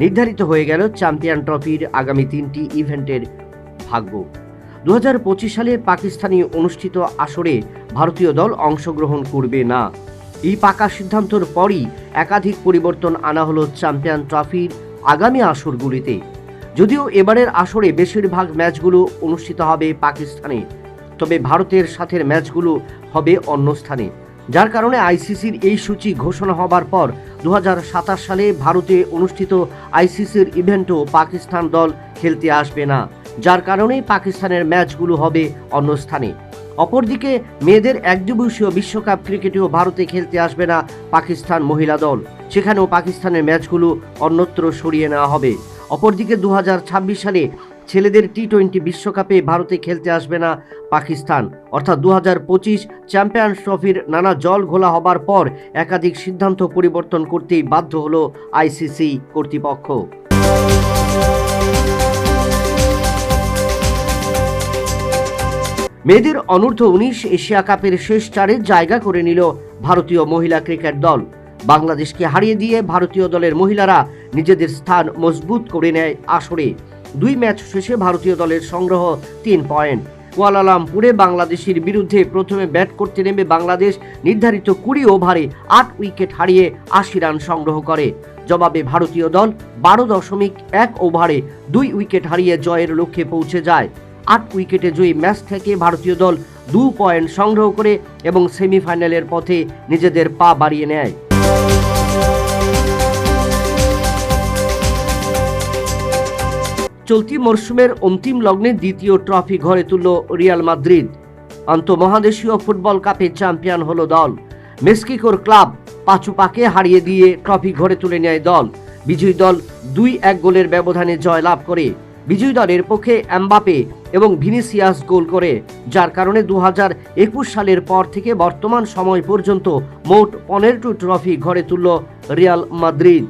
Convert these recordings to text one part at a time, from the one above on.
নির্ধারিত হয়ে গেল চ্যাম্পিয়ন ট্রফির আগামী তিনটি ইভেন্টের ভাগ্য। দু হাজার পঁচিশ সালে পাকিস্তানি অনুষ্ঠিত আসরে ভারতীয় দল অংশগ্রহণ করবে না। এই পাকা সিদ্ধান্তর পরই একাধিক পরিবর্তন আনা হলো চ্যাম্পিয়ন ট্রফির আগামী আসরগুলিতে। যদিও এবারের আসরে বেশিরভাগ ম্যাচগুলো অনুষ্ঠিত হবে পাকিস্তানে, তবে ভারতের সাথে ম্যাচগুলো হবে অন্য স্থানে। যার কারণে আইসিসির এই সূচি ঘোষণা হবার পর দু হাজার সাতাশ সালে ভারতে অনুষ্ঠিত আইসিসির ইভেন্টও পাকিস্তান দল খেলতে আসবে না, যার কারণেই পাকিস্তানের ম্যাচগুলো হবে অন্য স্থানে। অপরদিকে, মেয়েদের একদিবসীয় বিশ্বকাপ ক্রিকেটেও ভারতে খেলতে আসবে না পাকিস্তান মহিলা দল। সেখানেও পাকিস্তানের ম্যাচগুলো অন্যত্র সরিয়ে নেওয়া হবে। অপরদিকে দু হাজার ছাব্বিশ সালে ছেলেদের টি টোয়েন্টি বিশ্বকাপে ভারতে খেলতে আসবে না পাকিস্তান। অর্থাৎ দু হাজার পঁচিশ চ্যাম্পিয়ন্স ট্রফির নানা জল ঘোলা হবার পর একাধিক সিদ্ধান্ত পরিবর্তন করতেই বাধ্য হলো আইসিসি কর্তৃপক্ষ। মেয়েদের অনূর্ধ্ব উনিশ এশিয়া কাপের শেষ চারে জায়গা করে নিল ভারতীয় মহিলা ক্রিকেট দল। বাংলাদেশকে হারিয়ে দিয়ে ভারতীয় দলের মহিলারা নিজেদের স্থান মজবুত করে নেয় আসরে। দুই ম্যাচ শেষে ভারতীয় দলের সংগ্রহ তিন পয়েন্ট। কুয়ালালামপুরে বাংলাদেশের বিরুদ্ধে প্রথমে ব্যাট করতে নেমে বাংলাদেশ নির্ধারিত কুড়ি ওভারে আট উইকেট হারিয়ে আশি রান সংগ্রহ করে। জবাবে ভারতীয় দল বারো দশমিক এক ওভারে দুই উইকেট হারিয়ে জয়ের লক্ষ্যে পৌঁছে যায়। আট উইকেটে জয়ী ম্যাচ থেকে ভারতীয় দল দু পয়েন্ট সংগ্রহ করে এবং সেমিফাইনালের পথে নিজেদের পা বাড়িয়ে নেয়। চলতি মরশুমের অন্তিম লগ্নে দ্বিতীয় ট্রফি ঘরে তুলল রিয়াল মাদ্রিদ। আন্তঃমহাদেশীয় ফুটবল কাপে চ্যাম্পিয়ন হলো দল। মেক্সিকোর ক্লাব পাচুপাকে হারিয়ে দিয়ে ট্রফি ঘরে তুলে নেয় দল। বিজয়ী দল দুই এক গোলের ব্যবধানে জয় লাভ করে। বিজয়ী দলের পক্ষে এমবাপে এবং ভিনিসিয়াস গোল করে, যার কারণে দু সালের পর থেকে বর্তমান সময় পর্যন্ত মোট পনেরোটি ট্রফি ঘরে তুলল রিয়াল মাদ্রিদ।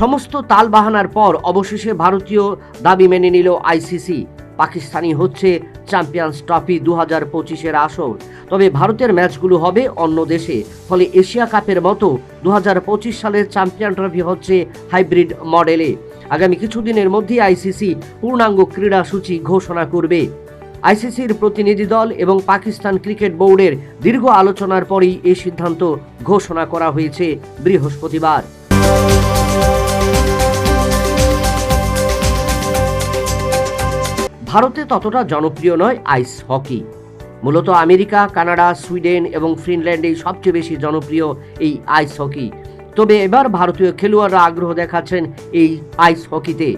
সমস্ত তালবাহানার পর অবশেষে ভারতীয় দাবি মেনে নিল আইসিসি। পাকিস্তানি হচ্ছে চ্যাম্পিয়ন্স ট্রফি দু হাজার পঁচিশের আসর। তবে ভারতের ম্যাচগুলো হবে অন্য দেশে। ফলে এশিয়া কাপের মতো দু হাজার পঁচিশ সালের চ্যাম্পিয়ন ট্রফি হচ্ছে হাইব্রিড মডেলে। আগামী কিছুদিনের মধ্যেই আইসিসি পূর্ণাঙ্গ ক্রীড়া সূচি ঘোষণা করবে। আইসিসির প্রতিনিধি দল এবং পাকিস্তান ক্রিকেট বোর্ডের দীর্ঘ আলোচনার পরই এই সিদ্ধান্ত ঘোষণা করা হয়েছে বৃহস্পতিবার। ভারতে ততটা জনপ্রিয় নয় আইস হকি। মূলত আমেরিকা, কানাডা, সুইডেন এবং ফিনল্যান্ডে সবচেয়ে বেশি জনপ্রিয় এই আইস হকি। তবে এবার ভারতীয় খেলোয়াড়রা আগ্রহ দেখাচ্ছেন এই আইস হকিতে।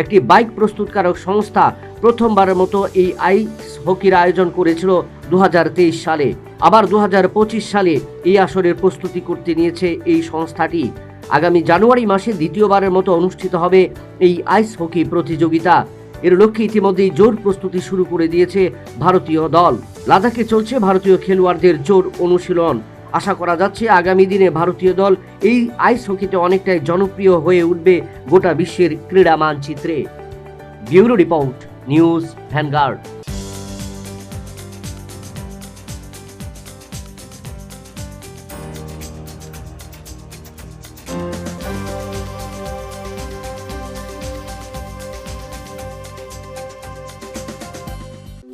একটি বাইক প্রস্তুতকারক সংস্থা প্রথমবারের মতো এই আইস হকির আয়োজন করেছিল দু হাজার তেইশ সালে। আবার দু হাজার পঁচিশ সালে এই আসরের প্রস্তুতি করতে নিয়েছে এই সংস্থাটি। আগামী জানুয়ারি মাসে দ্বিতীয়বারের মতো অনুষ্ঠিত হবে এই আইস হকি প্রতিযোগিতা। এর লক্ষ্যে ইতিমধ্যেই জোর প্রস্তুতি শুরু করে দিয়েছে ভারতীয় দল। লাদাখে চলছে ভারতীয় খেলোয়াড়দের জোর অনুশীলন। আশা করা যাচ্ছে আগামী দিনে ভারতীয় দল এই আইস হকিতে অনেকটাই জনপ্রিয় হয়ে উঠবে গোটা বিশ্বের ক্রীড়া মানচিত্রে। Bureau report, news Vanguard.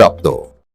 প্রাপ্ত